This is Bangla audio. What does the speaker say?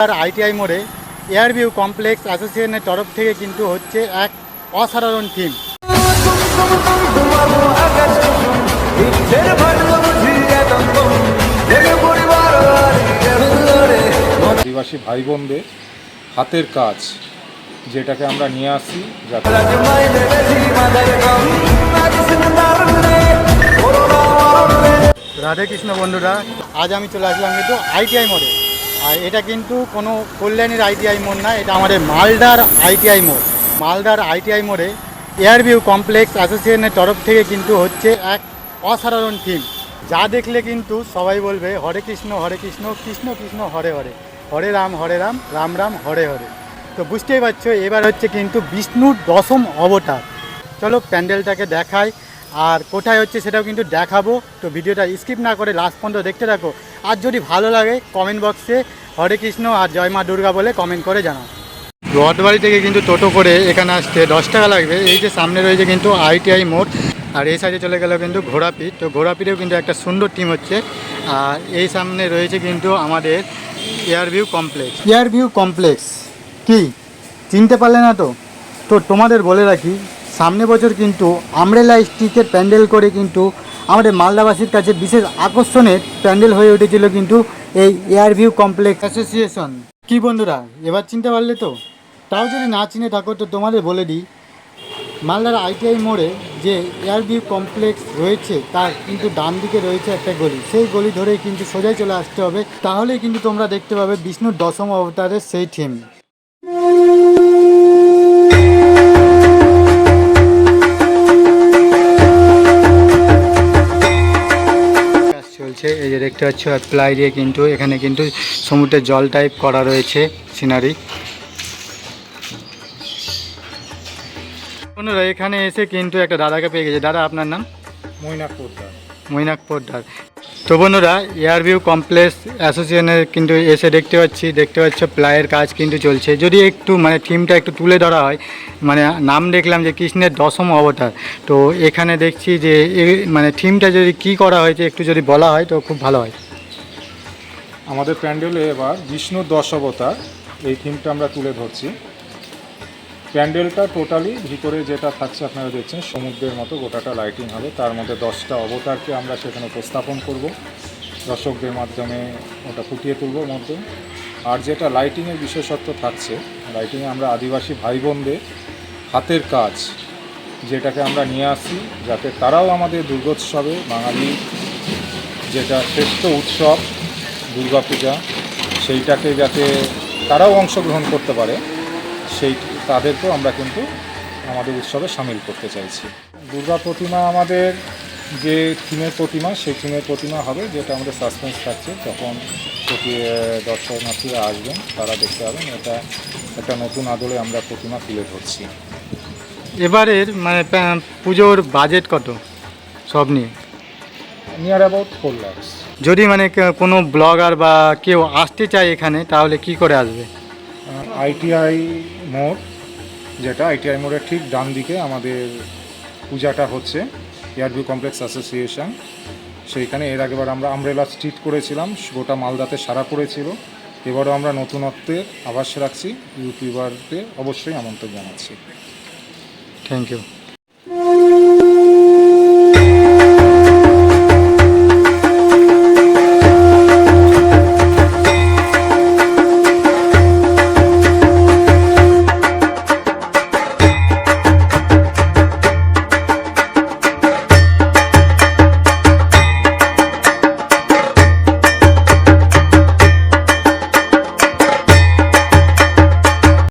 আর আইটিআই মোড়ে এয়ারভিউ কমপ্লেক্স অ্যাসোসিয়েশনের তরফ থেকে কিন্তু হচ্ছে এক অসাধারণ থিম আদিবাসী ভাই বোনদের হাতের কাজ যেটাকে আমরা নিয়ে আসি যাতে রাধে কৃষ্ণ বন্ধুরা আজ আমি চলে আসলাম কিন্তু আইটিআই মোড়ে। আর এটা কিন্তু কোনো কল্যাণীর আইটিআই মোড় না, এটা আমাদের মালদার আইটিআই মোড়। মালদার আইটিআই মোড়ে এয়ারভিউ কমপ্লেক্স অ্যাসোসিয়েশনের তরফ থেকে কিন্তু হচ্ছে এক অসাধারণ থিম। যা দেখলে কিন্তু সবাই বলবে, হরে কৃষ্ণ হরে কৃষ্ণ কৃষ্ণ কৃষ্ণ, হরে হরে। হরে রাম হরে রাম রাম রাম, হরে হরে। তো বুঝতেই পারছ, এবার হচ্ছে কিন্তু বিষ্ণুর দশম অবতার। চলো প্যান্ডেলটাকে দেখাই। আর কোথায় হচ্ছে সেটাও কিন্তু দেখাবো। তো ভিডিওটা স্কিপ না করে লাস্ট পর্যন্ত দেখতে থাকো। আর যদি ভালো লাগে কমেন্ট বক্সে হরে কৃষ্ণ আর জয় মা দুর্গা বলে কমেন্ট করে জানাও। রথবাড়ি থেকে কিন্তু টোটো করে এখানে আসতে দশ টাকা লাগবে। এই যে সামনে রয়েছে কিন্তু আইটিআই মোড় আর এই সাইডে চলে গেল কিন্তু ঘোড়াপিঠ। তো ঘোড়াপিঠেও কিন্তু একটা সুন্দর টিম হচ্ছে। আর এই সামনে রয়েছে কিন্তু আমাদের এয়ারভিউ কমপ্লেক্স এয়ারভিউ কমপ্লেক্স কি? চিনতে পারলে না তো? তো তোমাদের বলে রাখি সামনে বছর কিন্তু আমরেলা স্টিকের প্যান্ডেল করে কিন্তু আমাদের মালদাবাসীর কাছে বিশেষ আকর্ষণের প্যান্ডেল হয়ে উঠেছিল কিন্তু এই এয়ারভিউ কমপ্লেক্স অ্যাসোসিয়েশন। কি বন্ধুরা, এবার চিনতে পারলে তো? তাও যদি না চিনে থাকো তো তোমাদের বলে দিই, মালদার আইটিআই মোড়ে যে এয়ারভিউ কমপ্লেক্স রয়েছে, তার কিন্তু ডান দিকে রয়েছে একটা গলি। সেই গলি ধরেই কিন্তু সোজাই চলে আসতে হবে। তাহলেই কিন্তু তোমরা দেখতে পাবে বিষ্ণুর দশম অবতারের সেই থিম চলছে এই যে দেখতে পাচ্ছ প্লাই দিয়ে কিন্তু এখানে কিন্তু সমুদ্রের জল টাইপ করা রয়েছে সিনারি বন্ধুরা, এখানে এসে কিন্তু একটা দাদাকে পেয়ে গেছে। দাদা, আপনার নাম? মৈনাক পোদ্দার। মৈনাক পোদ্দার তো বন্ধুরা এয়ারভিউ কমপ্লেক্স অ্যাসোসিয়েশনের কিন্তু এসে দেখতে পাচ্ছি, দেখতে পাচ্ছ প্লায়ের কাজ কিন্তু চলছে। যদি একটু মানে থিমটা একটু তুলে ধরা হয় মানে নাম দেখলাম যে কৃষ্ণের দশম অবতার। তো এখানে দেখছি যে মানে থিমটা যদি কি করা হয়েছে, একটু যদি বলা হয় তো খুব ভালো হয়। আমাদের প্যান্ডেলে এবার বিষ্ণুর দশ অবতার, এই থিমটা আমরা তুলে ধরছি। প্যান্ডেলটা টোটালি ভিতরে যেটা থাকছে আপনারা দেখছেন, সমুদ্রের মতো গোটাটা লাইটিং হবে। তার মধ্যে দশটা অবতারকে আমরা সেখানে উপস্থাপন করব। দর্শকদের মাধ্যমে ওটা ফুটিয়ে তুলব মধ্যে। আর যেটা লাইটিংয়ের বিশেষত্ব থাকছে লাইটিংয়ে আমরা আদিবাসী ভাই বোনদের হাতের কাজ যেটাকে আমরা নিয়ে আসি, যাতে তারাও আমাদের দুর্গোৎসবে, বাঙালি যেটা শ্রেষ্ঠ উৎসব দুর্গাপূজা সেইটাকে যাতে তারাও অংশগ্রহণ করতে পারে। সেই তাদেরকেও আমরা কিন্তু আমাদের উৎসবে সামিল করতে চাইছি। দুর্গা প্রতিমা আমাদের যে থিমের প্রতিমা সেই থিমের প্রতিমা হবে যেটা আমাদের সাসপেন্স থাকছে তখন প্রতি দর্শনার্থীরা আসবেন তারা দেখতে পাবেন এটা একটা নতুন আদলে আমরা প্রতিমা তুলে ধরছি। এবারের মানে পুজোর বাজেট কত সব নিয়ে? নিয়ার অ্যাবাউট ফোর ল্যাক্স যদি মানে কোনো ব্লগার বা কেউ আসতে চায় এখানে তাহলে কি করে আসবে? আইটিআই মোড়, যেটা আইটিআই মোড়ের ঠিক ডান দিকে আমাদের পূজাটা হচ্ছে এয়ারভিউ কমপ্লেক্স অ্যাসোসিয়েশন। সেইখানে এর আগেবার আমরা আমরেলা স্ট্রিট করেছিলাম, গোটা মালদাতে সারা পড়েছিল। এবারও আমরা নতুনত্বের আভাস রাখছি, ইউটিউবারদের অবশ্যই আমন্ত্রণ জানাচ্ছি। Thank you